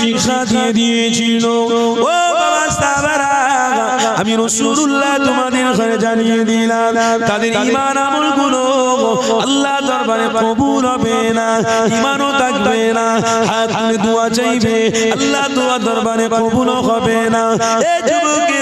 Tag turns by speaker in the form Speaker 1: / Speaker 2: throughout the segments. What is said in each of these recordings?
Speaker 1: শিক্ষা দিয়ে দিয়েছিল। ও আমি রসুল্লাহ তোমাদের ঘরে জানিয়ে দিলাম, তাদের ইমান আমলগুলো আল্লাহ দরবারে কবুল হবে না ইমানও থাকবে না হাত দোয়া চাইবে, আল্লাহ দোয়া দরবারে কবুল হবে না। এ যুবকেরা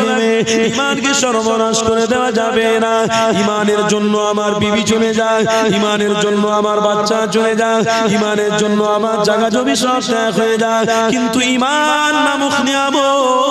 Speaker 1: ইমানকে সর্বনাশ করে দেওয়া যাবে না। ইমানের জন্য আমার বিবি চলে যায়, ইমানের জন্য আমার বাচ্চা চলে যায়, ইমানের জন্য আমার জায়গা জমি সব হয়ে যায়। কিন্তু ইমান নামক নিয়ামত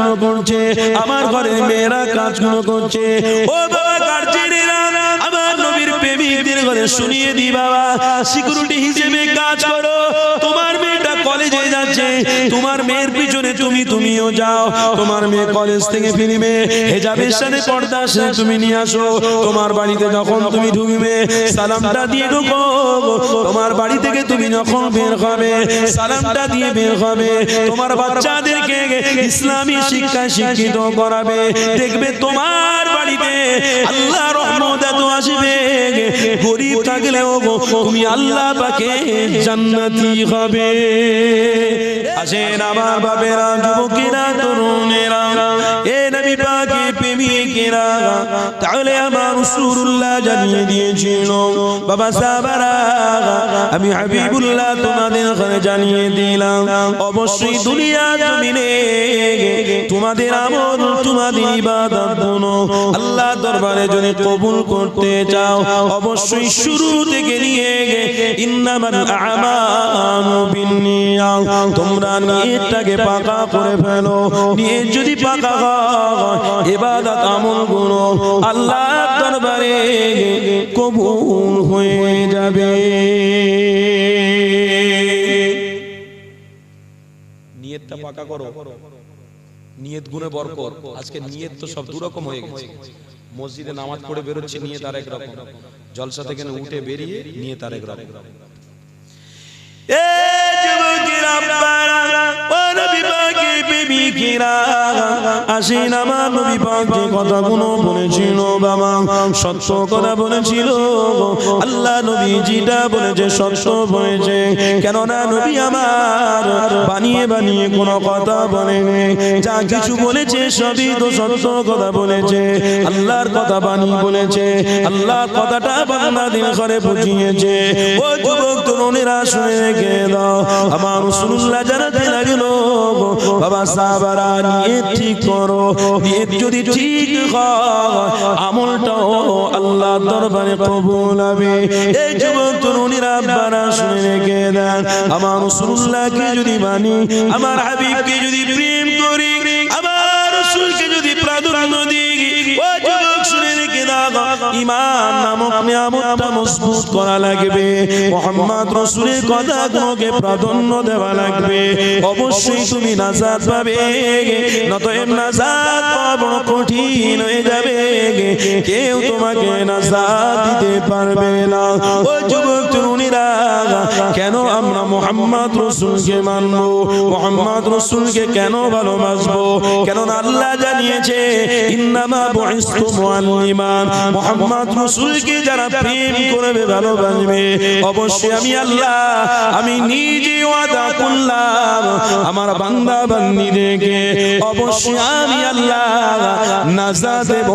Speaker 1: করছে, আমার ঘরে মেয়েরা কাজগুলো করছে। ও বাবা গার্জেনেরা আমার নবীর প্রেমিকদের ঘরে শুনিয়ে দি বাবা। সিকিউরিটি হিসেবে কাজ করো। তুমিও যাও। তোমার মেয়ে কলেজ থেকে ফিরবে। হেজাবের সাথে পর্দা সে তুমি নিয়ে আসো। তোমার বাড়িতে যখন তুমি ঢুকবে, সালামটা দিয়ে ঢুকো। তোমার বাড়ি থেকে তুমি যখন বের হবে, সালামটা দিয়ে বের হবে। তোমার বাচ্চাদেরকে ইসলামী শিক্ষা শিক্ষিত করাবে। দেখবে তোমার বাড়িতে আল্লাহ রহমত এত আসবে। গরিব থাকলেও তুমি আল্লাহ পাকে জান্নাতি হবে। আসেন আমার বাবেরা যুবকেরা, তরুণেরা। এ নবী পাকে প্রেমিকেরা, তাহলে আমার রাসূলুল্লাহ জানিয়ে দিয়েছিল, বাবা সাহাবারা আমি হাবিবুল্লাহ তোমাদের ঘরে জানিয়ে দিলাম। অবশ্যই দুনিয়া জমিনে তোমাদের আমল তোমাদের ইবাদতগুলো আল্লাহ দরবারে যদি কবুল করতে চাও অবশ্যই শুরু থেকে নিয়ে ইন্নামাল আমালু বিন্নিয়াত। তোমরা নিয়তটাকে পাকা করে ফেলো। নিয়ত যদি পাকা হয় ইবাদত আমলগুলো আল্লাহ দরবারে কবুল হয়ে যাবে।
Speaker 2: নিয়তটা পাকা করো। নিয়ত গুণে বরকত। আজকে নিয়ত তো সব দুরকম হয়ে গেছে। মসজিদে নামাজ পড়ে বেরোচ্ছে নিয়ত আরেক রকম। জলসা থেকে উঠে বেরিয়ে নিয়ত আরেক রকম।
Speaker 1: এ যুবকেরা ও নবী পাকের প্রেমিকেরা, আসেন আমার নবী পাক যে কথাগুলো বলেছিল বাবা, সত্য কথা বলেছিল আল্লাহ নবী যেটা বলেছে, সত্য বলেছে। কেননা নবী আমার বানিয়ে বানিয়ে কোনো কথা বলেনি। যা কিছু বলেছে সবই তো সত্য কথা বলেছে। আল্লাহর কথা বানিয়ে বলেছে। আল্লাহর কথাটা বাংলা দিন করে বুঝিয়েছে ও যুবক তরুণীরা শুনে রেখে দাও। আমার রসুল্লাহ জানাতে লাগল বাবা, সাহাবারা নিয়ে ঠিক করো। নিয়ত যদি ঠিক হয়, আমলটাও আল্লাহ দরবারে কবুল হবে। এই যুবক, তরুণীরা বানা শুনে রেখে দেন। আমার রসুল্লাহকে যদি মানি, আমার হাবিবকে যদি প্রেম ইমান নামক নিয়ামতটা মজবুত করা লাগবে। মোহাম্মদ রসুলের কথাগুলোকে প্রাধান্য দেওয়া লাগবে। অবশ্যই তুমি নাজাত পাবে। নত নাজাত পাওয়া কঠিন হয়ে যাবে। কেউ তোমাকে নাজাত দিতে পারবে না। ও যুবক তরুণীরা, কেন আমরা মোহাম্মদ রসুলকে মানবো? মোহাম্মদ রসুলকে কেন ভালোবাসবো? কেন আল্লাহ জানিয়েছে, ইন্নামা বুইস্তু মুআল্লিমান। মোহাম্মদ রসুলকে যারা প্রেম করবে ভালোবাসবে অবশ্যই আমি আল্লাহ, আমি নিজে ওয়াদা করলাম, আমার বান্দা বান্দিদেরকে অবশ্যই আমি আল্লাহ নাজাত দেব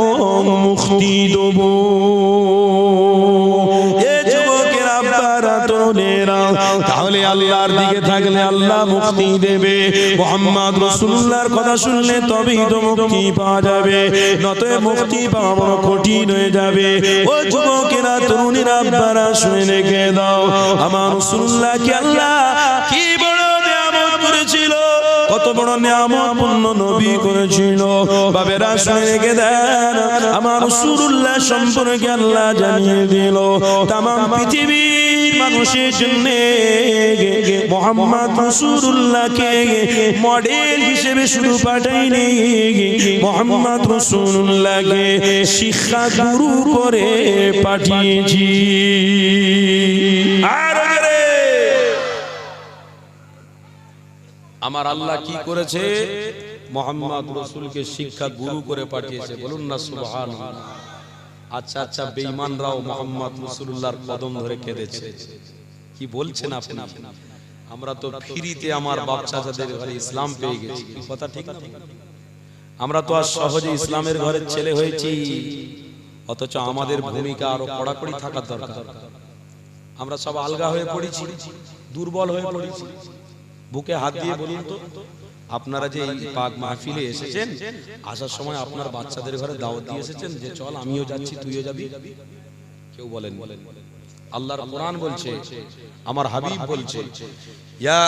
Speaker 1: মুক্তি দেব। আল্লাহর দিকে থাকলে আল্লাহ মুক্তি দেবে। মোহাম্মদ রসুল্লাহর কথা শুনলে তবেই তো মুক্তি পাওয়া যাবে। নতয়ে মুক্তি পাওয়া কঠিন হয়ে যাবে। ও যুবকেরা, তরুণীরা, আপনারা শুনে রেখে দাও। আমার রসুল্লাহ কি আল্লাহ কি কত বড় নিয়ামত পূর্ণ নবী করেছিল। বাবেরা শুনে রেখে আমার রসুল্লাহ সম্পর্কে আল্লাহ জানিয়ে দিল। তাম পৃথিবীর মানুষের জন্য মোহাম্মদ রসুল্লাহকে মডেল হিসেবে শুধু পাঠাইনি, মোহাম্মদ রসুল্লাহকে শিক্ষা গুরু করে পাঠিয়েছি। আর
Speaker 2: আমার আল্লাহ কি করেছে? মোহাম্মদ রসুলকে শিক্ষা গুরু করে পাঠিয়েছে। বলুন না সুবহান আচ্ছা আচ্ছা বেঈমানরাও মোহাম্মদ রসুল্লাহর কদম ধরে কেঁদেছে। কি বলছেন আপনি? আমরা তো ফ্রিতে আমার বাচ্চা বাচ্চাদের ঘরে ইসলাম পেয়ে গেছি। কথা ঠিক না? আমরা তো আর সহজে ইসলামের ঘরের ছেলে হয়েছি। অথচ আমাদের ভূমিকা আরও কড়াকড়ি থাকার দরকার। আমরা সব আলগা হয়ে পড়েছি দুর্বল হয়ে পড়েছি। বুকে হাত দিয়ে বলুন তো আপনারা যে এই পাক মাহফিলে এসেছেন আসার সময় আপনার বাচ্চাদের ঘরে দাওয়াত দিয়ে এসেছেন যে চল আমিও যাচ্ছি তুইও যাবি? কেউ বলেন বলেন আল্লাহর কোরআন বলছে আমার হাবিব বলছে ইয়া